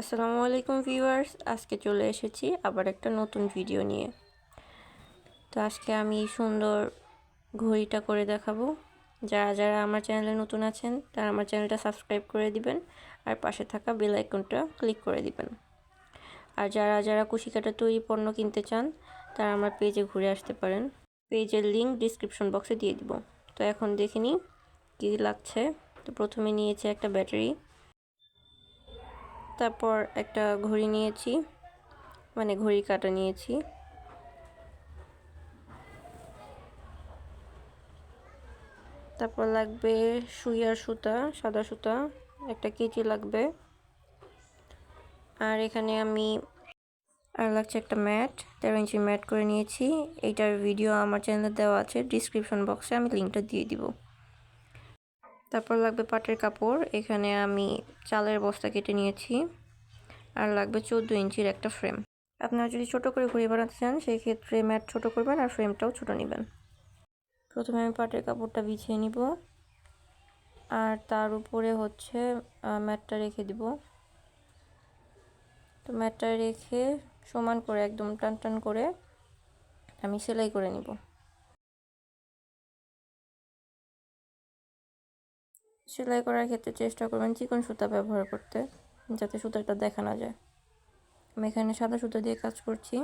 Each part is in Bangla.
আসসালামু আলাইকুম ভিউয়ার্স, আজকে চলে এসেছি আবার একটা নতুন ভিডিও নিয়ে। তো আজকে আমি সুন্দর ঘড়িটা করে দেখাবো। যারা যারা আমার চ্যানেলে নতুন আছেন, তারা আমার চ্যানেলটা সাবস্ক্রাইব করে দিবেন আর পাশে থাকা বেল আইকনটা ক্লিক করে দিবেন। আর যারা যারা কুশিকাটা তৈরি পণ্য কিনতে চান, তারা আমার পেজে ঘুরে আসতে পারেন। পেজের লিঙ্ক ডিসক্রিপশন বক্সে দিয়ে দিব। তো এখন দেখে নিই কী লাগছে। তো প্রথমে নিয়েছে একটা ব্যাটারি। তারপর একটা ঘড়ি নিয়েছি মানে ঘড়ি কাটা নিয়েছি। তারপর লাগবে সুইয়ার সুতা, সাদা সুতা, একটা কেচি লাগবে। আর এখানে আমি আর লাগছে একটা ম্যাট, তেরো ইঞ্চি ম্যাট করে নিয়েছি। এইটার ভিডিও আমার চ্যানেলে দেওয়া আছে, ডিসক্রিপশন বক্সে আমি লিঙ্কটা দিয়ে দিব। তারপর লাগবে পাটের কাপড়। এখানে আমি চালের বস্তা কেটে নিয়েছি আর লাগবে চোদ্দ ইঞ্চির একটা ফ্রেম আপনারা যদি ছোট করে ঘুরিয়ে বানাতে চান, সেই ক্ষেত্রে ম্যাট ছোট করবেন আর ফ্রেমটাও ছোট নেবেন। প্রথমে আমি পাটের কাপড়টা বিছিয়ে নিব আর তার উপরে হচ্ছে ম্যাটটা রেখে দিব। তো ম্যাটটা রেখে সমান করে, একদম টান টান করে আমি সেলাই করে নিব। সেলাই করার ক্ষেত্রে চেষ্টা করবেন চিকন সুতা ব্যবহার করতে, যাতে সুতাটা দেখা না যায়। আমি এখানে সাদা সুতা দিয়ে কাজ করছি।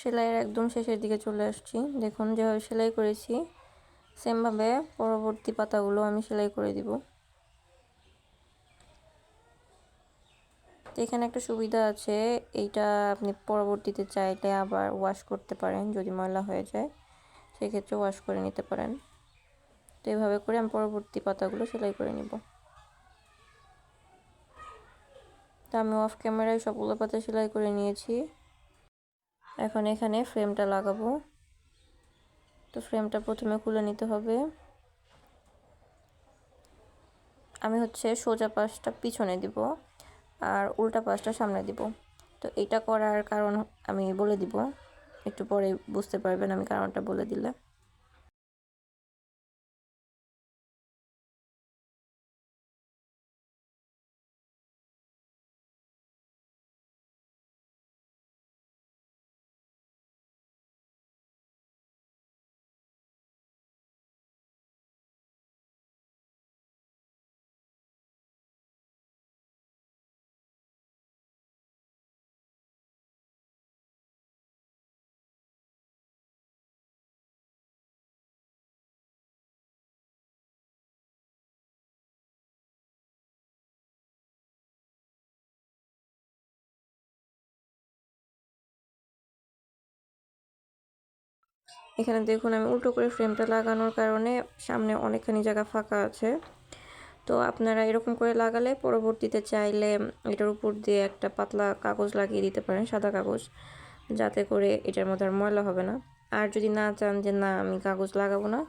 সেলাইয়ের একদম শেষের দিকে চলে আসছি। দেখুন, যেভাবে সেলাই করেছি, সেমভাবে পরবর্তী পাতাগুলো আমি সেলাই করে দিব। তো এখানে একটা সুবিধা আছে, এইটা আপনি পরবর্তীতে চাইলে আবার ওয়াশ করতে পারেন যদি ময়লা হয়ে যায়। সেক্ষেত্রে ওয়াশ করে নিতে পারেন। তো এইভাবে করে আমি পরবর্তী পাতাগুলো সেলাই করে নিব। তো আমি অফ ক্যামেরায় সবগুলো পাতা সেলাই করে নিয়েছি। এখন এখানে ফ্রেমটা লাগাবো। তো ফ্রেমটা প্রথমে খুলে নিতে হবে। আমি হচ্ছে সোজা পাশটা পিছনে দিব আর উল্টা পাশটা সামনে দিব। তো এটা করার কারণ আমি বলে দিব। একটু পরে বুঝতে পারবেন আমি কারণটা বলে দিলে। এখানে দেখুন, আমি উল্টো করে ফ্রেমটা লাগানোর কারণে সামনে অনেকখানি জায়গা ফাঁকা আছে। তো আপনারা এরকম করে লাগালে পরবর্তীতে চাইলে এটার উপর দিয়ে একটা পাতলা কাগজ লাগিয়ে দিতে পারেন, সাদা কাগজ, যাতে করে এটার মধ্যে আর ময়লা হবে না। আর যদি না চান যে না, আমি কাগজ লাগাবো না,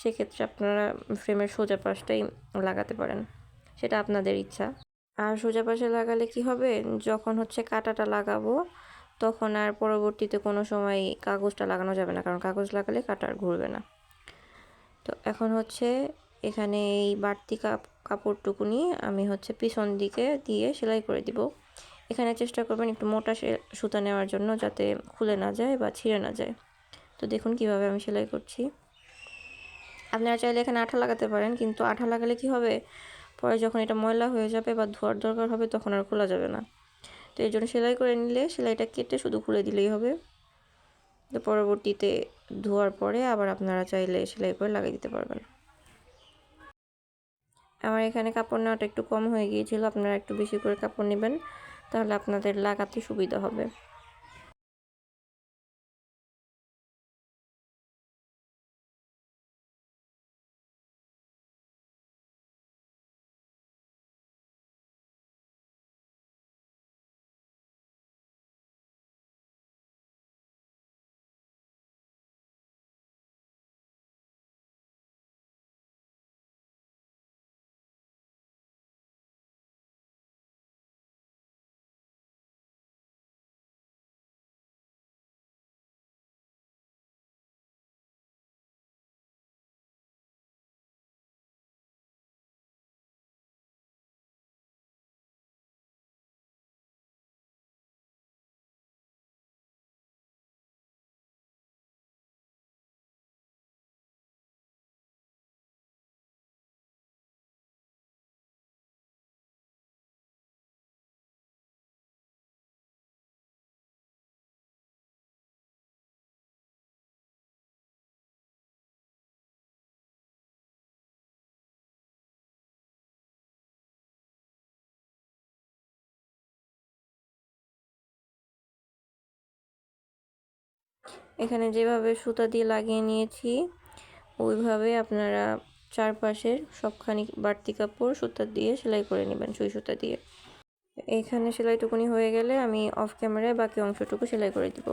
সেক্ষেত্রে আপনারা ফ্রেমের সোজা পাশটাই লাগাতে পারেন। সেটা আপনাদের ইচ্ছা। আর সোজা পাশে লাগালে কি হবে? যখন হচ্ছে কাটাটা লাগাবো তখন আর পরবর্তীতে কোনো সময় কাগজটা লাগানো যাবে না, কারণ কাগজ লাগালে কাটা আর ঘুরবে না। তো এখন হচ্ছে এখানে এই বাড়তি কাপ কাপড়টুকু নিয়ে আমি হচ্ছে পিছন দিকে দিয়ে সেলাই করে দিব। এখানে চেষ্টা করবেন একটু মোটা সুতা নেওয়ার জন্য যাতে খুলে না যায় বা ছিঁড়ে না যায়। তো দেখুন কীভাবে আমি সেলাই করছি। আপনারা চাইলে এখানে আঠা লাগাতে পারেন, কিন্তু আঠা লাগালে কি হবে? পরে যখন এটা ময়লা হয়ে যাবে বা ধোয়ার দরকার হবে তখন আর খোলা যাবে না। তো এর জন্য সেলাই করে নিলে সেলাইটা কেটে শুধু খুলে দিলেই হবে। তো পরবর্তীতে ধোয়ার পরে আবার আপনারা চাইলে সেলাই করে লাগিয়ে দিতে পারবেন। আমার এখানে কাপড় নেওয়াটা একটু কম হয়ে গিয়েছিল, আপনারা একটু বেশি করে কাপড় নেবেন, তাহলে আপনাদের লাগাতে সুবিধা হবে। এখানে যেভাবে সুতা দিয়ে লাগিয়ে নিয়েছি, ওইভাবে আপনারা চারপাশের সবখানি বাড়তি কাপড় সুতা দিয়ে সেলাই করে নেবেন, সুই সুতা দিয়ে। এইখানে সেলাইটুকুনি হয়ে গেলে আমি অফ ক্যামেরায় বাকি অংশটুকু সেলাই করে দিব।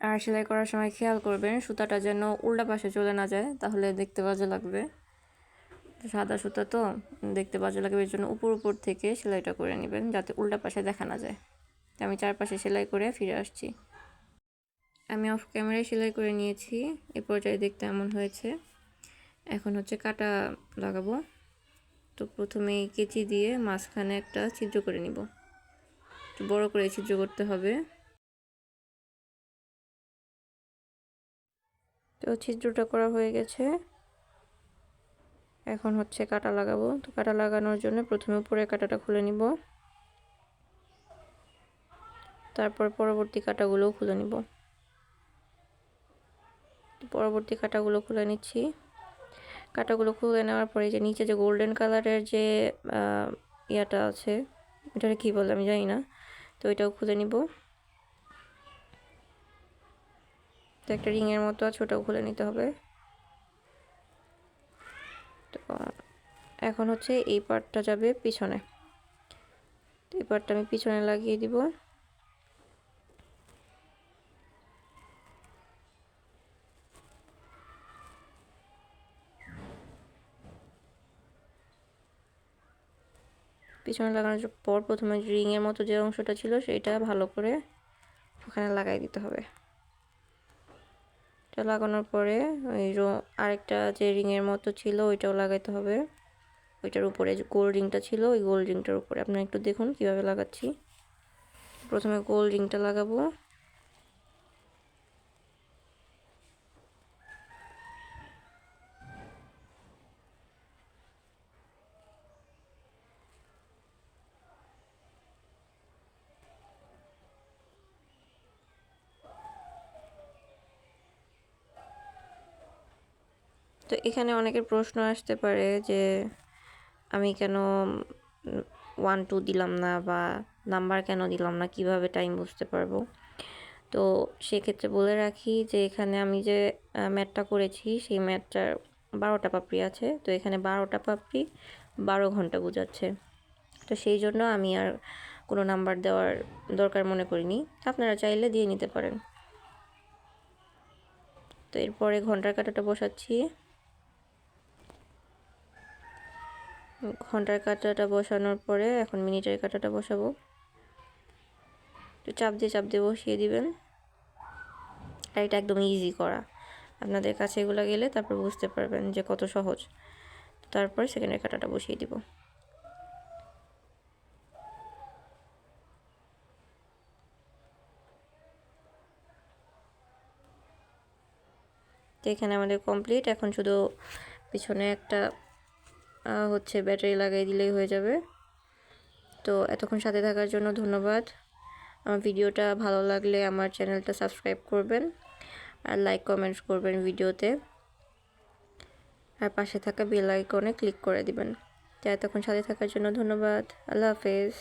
আর সেলাই করার সময় খেয়াল করবেন, সুতাটা যেন উল্টা পাশে চলে না যায়, তাহলে দেখতে বাজে লাগবে। সাদা সুতা তো, দেখতে বাজে লাগবে, এর জন্য উপর উপর থেকে সেলাইটা করে নেবেন, যাতে উল্টা পাশে দেখা না যায়। আমি চারপাশে সেলাই করে ফিরে আসছি। আমি অফ ক্যামেরায় সেলাই করে নিয়েছি। এ পর্যায়ে দেখতে এমন হয়েছে। এখন হচ্ছে কাটা লাগাবো। তো প্রথমে কেচি দিয়ে মাঝখানে একটা ছিদ্র করে নিব। একটু বড় করে ছিদ্র করতে হবে। তো ছিদ্রটা করা হয়ে গেছে। এখন হচ্ছে কাটা লাগাবো। তো কাটা লাগানোর জন্য প্রথমে উপরে কাটাটা খুলে নিব। তারপর পরবর্তী কাটাগুলোও খুলে নিব। পরবর্তী কাটাগুলো খুলে নিচ্ছি। কাটাগুলো খুলে নেওয়ার পরে যে নিচে যে গোল্ডেন কালারের যে ইয়াটা আছে এটাকে কী বলে আমি জানি না, তো এটাও খুলে নিব। তো একটা রিংয়ের মতো আছে ওটাও খুলে নিতে হবে। তো, এখন হচ্ছে এই পার্টটা যাবে পিছনে। এই পার্টটা আমি পিছনে লাগিয়ে দিব। পিছনে লাগানোর পর প্রথমে রিংয়ের মতো যে অংশটা ছিল সেটা ভালো করে ওখানে লাগাই দিতে হবে। এটা লাগানোর পরে ওই আরেকটা যে রিংয়ের মতো ছিল, ওইটাও লাগাইতে হবে। ওইটার উপরে যে গোল রিংটা ছিল, ওই গোল রিংটার উপরে। আপনারা একটু দেখুন কীভাবে লাগাচ্ছি। প্রথমে গোল রিংটা লাগাবো। তো এখানে অনেকের প্রশ্ন আসতে পারে যে, আমি কেন ওয়ান টু দিলাম না বা নাম্বার কেন দিলাম না? কীভাবে টাইম বুঝতে পারব? তো সেক্ষেত্রে বলে রাখি যে, এখানে আমি যে ম্যাটটা করেছি, সেই ম্যাটটার বারোটা পাপড়ি আছে। তো এখানে বারোটা পাপড়ি বারো ঘণ্টা বোঝাচ্ছে। তো সেই জন্য আমি আর কোনো নাম্বার দেওয়ার দরকার মনে করিনি। আপনারা চাইলে দিয়ে নিতে পারেন। তো এরপরে ঘণ্টার কাটাটা বসাচ্ছি। ঘণ্টার কাঁটাটা বসানোর পরে এখন মিনিটের কাঁটাটা বসাবো। একটু চাপ দিয়ে চাপ দিয়ে বসিয়ে দিবেন। আর এটা একদম ইজি করা। আপনাদের কাছে এগুলো গেলে তারপর বুঝতে পারবেন যে কত সহজ। তারপর সেকেন্ডের কাঁটাটা বসিয়ে দিব। এখানে আমাদের কমপ্লিট এখন শুধু পিছনে একটা হচ্ছে ব্যাটারি লাগিয়ে দিলেই হয়ে যাবে। তো এতক্ষণ সাথে থাকার জন্য ধন্যবাদ। আমার ভিডিওটা ভালো লাগলে আমার চ্যানেলটা সাবস্ক্রাইব করবেন আর লাইক কমেন্টস করবেন ভিডিওতে। আর পাশে থাকা বেল আইকনে ক্লিক করে দিবেন। তো এতক্ষণ সাথে থাকার জন্য ধন্যবাদ। আল্লাহ হাফেজ।